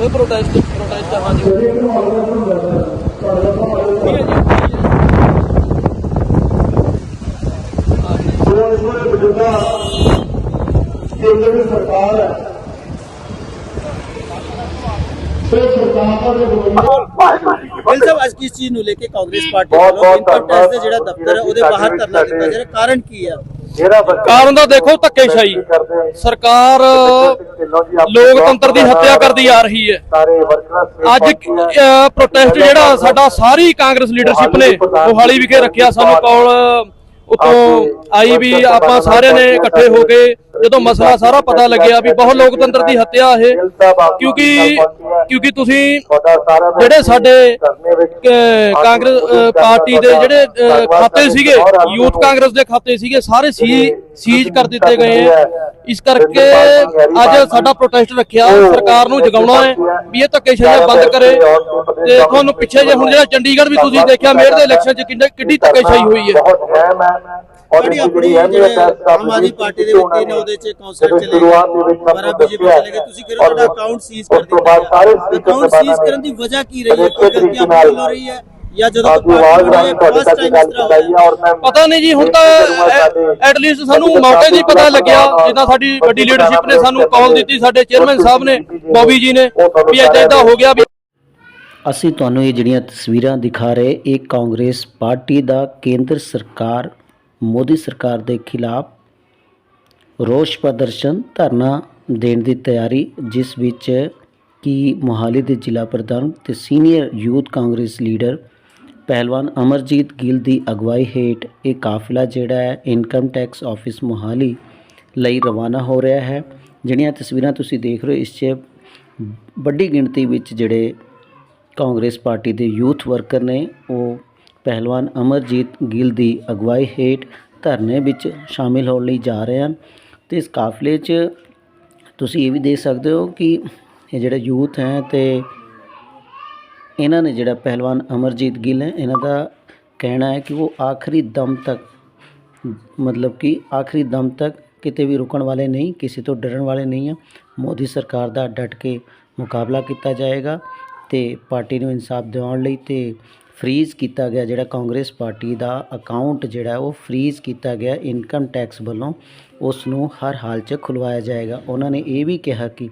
ਕੋਈ protest protest ਹੈ ਜੀ ਕੇਂਦਰ ਸਰਕਾਰ ਹੈ ਤੇ ਸਰਕਾਰ ਦਾ ਜੋ ਗਿਲ ਸਾਹਿਬ ਅੱਜ ਕਿਸ ਚੀਜ਼ ਨੂੰ ਲੈ ਕੇ ਕਾਂਗਰਸ ਪਾਰਟੀ ਬਹੁਤ- ਵੱਲੋਂ ਬਹੁਤ ਇਨਕਮ ਟੈਕਸ ਦੇ ਜਿਹੜਾ। ਦਫ਼ਤਰ ਹੈ ਉਹਦੇ ਬਾਹਰ ਧਰਨਾ ਦਿੱਤਾ ਜਾ ਰਿਹਾ ਕਾਰਨ ਕੀ ਹੈ ਕਾਰਨ ਤਾਂ ਦੇਖੋ ਧੱਕੇਸ਼ਾਹੀ। ਸਰਕਾਰ ਲੋਕਤੰਤਰ ਦੀ ਹੱਤਿਆ ਕਰਦੀ ਆ ਰਹੀ ਹੈ। ਅੱਜ ਪ੍ਰੋਟੈਸਟ ਜਿਹੜਾ ਸਾਡਾ ਸਾਰੀ ਕਾਂਗਰਸ ਲੀਡਰਸ਼ਿਪ ਨੇ ਮੋਹਾਲੀ ਵਿਖੇ ਰੱਖਿਆ ਸਾਨੂੰ ਕਾਲ ਉਤੋਂ ਆਈ ਵੀ ਆਪਾਂ ਸਾਰਿਆਂ ਨੇ ਇਕੱਠੇ ਹੋ ਕੇ ਜਦੋਂ ਮਸਲਾ ਸਾਰਾ ਪਤਾ ਲੱਗਿਆ ਵੀ ਬਹੁਤ ਲੋਕਤੰਤਰ ਦੀ ਹੱਤਿਆ ਇਹ ਕਿਉਂਕਿ ਕਿਉਂਕਿ ਤੁਸੀਂ ਜਿਹੜੇ ਸਾਡੇ ਕਾਂਗਰਸ ਪਾਰਟੀ ਦੇ ਜਿਹੜੇ ਖਾਤੇ ਸੀਗੇ ਯੂਥ ਕਾਂਗਰਸ ਦੇ ਖਾਤੇ ਸੀਗੇ ਸਾਰੇ ਸੀ ਸੀਜ਼ ਕਰ ਦਿੱਤੇ ਗਏ ਹੈ। ਇਸ ਕਰਕੇ ਅੱਜ ਸਾਡਾ ਪ੍ਰੋਟੈਸਟ ਰੱਖਿਆ। ਸਰਕਾਰ ਨੂੰ ਜਗਾਉਣਾ ਹੈ ਵੀ ਇਹ ਧੱਕੇਸ਼ਾਹੀਆਂ ਬੰਦ ਕਰੇ। ਤੇ ਤੁਹਾਨੂੰ ਪਿੱਛੇ ਜੇ ਹੁਣ ਜਿਹੜਾ ਚੰਡੀਗੜ੍ਹ ਵੀ ਤੁਸੀਂ ਦੇਖਿਆ ਮੇਅਰ ਦੇ ਇਲੈਕਸ਼ਨ 'ਚ ਕਿੰਨੇ ਕਿੱਡੀ ਧੱਕੇਸ਼ਾਹੀ ਹੋਈ ਹੈ। ਤੁਹਾਡੀ ਆਪਣੀ ਜਿਹੜੇ ਆਮ ਆਦਮੀ ਪਾਰਟੀ ਦੇ ਵਿੱਚ ਨੇ ਉਹਦੇ ਚ ਕਾਉਂਸਲਰ ਚਲੇ ਗਏ। ਦੁਬਾਰਾ ਬੀਜੇਪੀ ਚਲੇ ਗਏ ਤੁਸੀਂ ਫਿਰ ਉਹਦਾ ਅਕਾਊਂਟ ਸੀਜ਼ ਕਰ ਦਿੱਤਾ ਅਕਾਊਂਟ ਸੀਜ਼ ਕਰਨ ਦੀ ਵਜ੍ਹਾ ਕੀ ਰਹੀ ਹੈ? ਕੋਈ ਗਲਤੀ ਆਪਣੀ ਹੋ ਰਹੀ ਹੈ? ਜਾਂ ਜਦੋਂ ਤੋਂ ਪਾਰਟੀ ਬਣੀ ਹੈ ਫਸਟ ਟਾਈਮ ਇਸ ਤਰ੍ਹਾਂ ਹੋਇਆ ਔਰ ਮੈਂ ਪਤਾ ਨਹੀਂ ਜੀ ਹੁਣ ਤਾਂ ਐਟਲੀਸਟ ਸਾਨੂੰ ਮੌਕੇ ਦੀ ਪਤਾ ਲੱਗਿਆ ਜਿੱਦਾਂ ਸਾਡੀ ਵੱਡੀ ਲੀਡਰਸ਼ਿਪ ਨੇ ਸਾਨੂੰ ਕਾਲ ਦਿੱਤੀ ਸਾਡੇ ਚੇਅਰਮੈਨ ਸਾਹਿਬ ਨੇ ਬੋਬੀ ਜੀ ਨੇ ਵੀ ਏਦਾਂ ਏਦਾਂ ਹੋ ਗਿਆ ਵੀ ਅਸੀਂ ਤੁਹਾਨੂੰ ਇਹ ਜਿਹੜੀਆਂ ਤਸਵੀਰਾਂ ਦਿਖਾ ਰਹੇ ਇਹ ਕਾਂਗਰਸ ਪਾਰਟੀ ਦਾ ਕੇਂਦਰ ਸਰਕਾਰ ਮੋਦੀ ਸਰਕਾਰ ਦੇ ਖਿਲਾਫ ਰੋਸ ਪ੍ਰਦਰਸ਼ਨ ਧਰਨਾ ਦੇਣ ਦੀ ਤਿਆਰੀ ਜਿਸ ਵਿੱਚ ਕੀ ਮੋਹਾਲੀ ਦੇ ਜ਼ਿਲ੍ਹਾ ਪ੍ਰਧਾਨ ਤੇ ਸੀਨੀਅਰ ਯੂਥ ਕਾਂਗਰਸ ਲੀਡਰ ਪਹਿਲਵਾਨ ਅਮਰਜੀਤ ਗਿੱਲ ਦੀ ਅਗਵਾਈ ਹੇਠ ਇਹ ਕਾਫਲਾ ਜਿਹੜਾ ਹੈ ਇਨਕਮ ਟੈਕਸ ਆਫਿਸ ਮੋਹਾਲੀ ਲਈ ਰਵਾਨਾ ਹੋ ਰਿਹਾ ਹੈ। ਜਿਹੜੀਆਂ ਤਸਵੀਰਾਂ ਤੁਸੀਂ ਦੇਖ ਰਹੇ ਹੋ, ਇਸ 'ਚ ਵੱਡੀ ਗਿਣਤੀ ਵਿੱਚ ਜਿਹੜੇ ਕਾਂਗਰਸ ਪਾਰਟੀ ਦੇ ਯੂਥ ਵਰਕਰ ਨੇ, ਉਹ ਪਹਿਲਵਾਨ ਅਮਰਜੀਤ ਗਿੱਲ ਦੀ ਅਗਵਾਈ ਹੇਠ ਧਰਨੇ ਵਿੱਚ ਸ਼ਾਮਿਲ ਹੋਣ ਲਈ ਜਾ ਰਹੇ ਹਨ। ਤੇ ਇਸ ਕਾਫਲੇ 'ਚ ਤੁਸੀਂ ਇਹ ਵੀ ਦੇਖ ਸਕਦੇ ਹੋ ਕਿ ਇਹ ਜਿਹੜੇ ਯੂਥ ਹੈ ਤੇ ਇਹਨਾਂ ਨੇ ਜਿਹੜਾ ਪਹਿਲਵਾਨ ਅਮਰਜੀਤ ਗਿੱਲ ਹੈ, ਇਹਨਾਂ ਦਾ ਕਹਿਣਾ ਹੈ ਕਿ ਉਹ ਆਖਰੀ ਦਮ ਤੱਕ, ਮਤਲਬ ਕਿ ਆਖਰੀ ਦਮ ਤੱਕ ਕਿਤੇ ਵੀ ਰੁਕਣ ਵਾਲੇ ਨਹੀਂ, ਕਿਸੇ ਤੋਂ ਡਰਨ ਵਾਲੇ ਨਹੀਂ ਆ। ਮੋਦੀ ਸਰਕਾਰ ਦਾ ਡਟ ਕੇ ਮੁਕਾਬਲਾ ਕੀਤਾ ਜਾਏਗਾ ਤੇ ਪਾਰਟੀ ਨੂੰ ਇਨਸਾਫ ਦਿਵਾਉਣ ਲਈ ਤੇ ਫ੍ਰੀਜ਼ ਕੀਤਾ ਗਿਆ ਜਿਹੜਾ ਕਾਂਗਰਸ ਪਾਰਟੀ ਦਾ ਅਕਾਊਂਟ ਜਿਹੜਾ ਉਹ ਫ੍ਰੀਜ਼ ਕੀਤਾ ਗਿਆ ਇਨਕਮ ਟੈਕਸ ਵੱਲੋਂ, ਉਸ ਨੂੰ ਹਰ ਹਾਲ 'ਚ ਖੁਲਵਾਇਆ ਜਾਏਗਾ। ਉਹਨਾਂ ਨੇ ਇਹ ਵੀ ਕਿਹਾ ਕਿ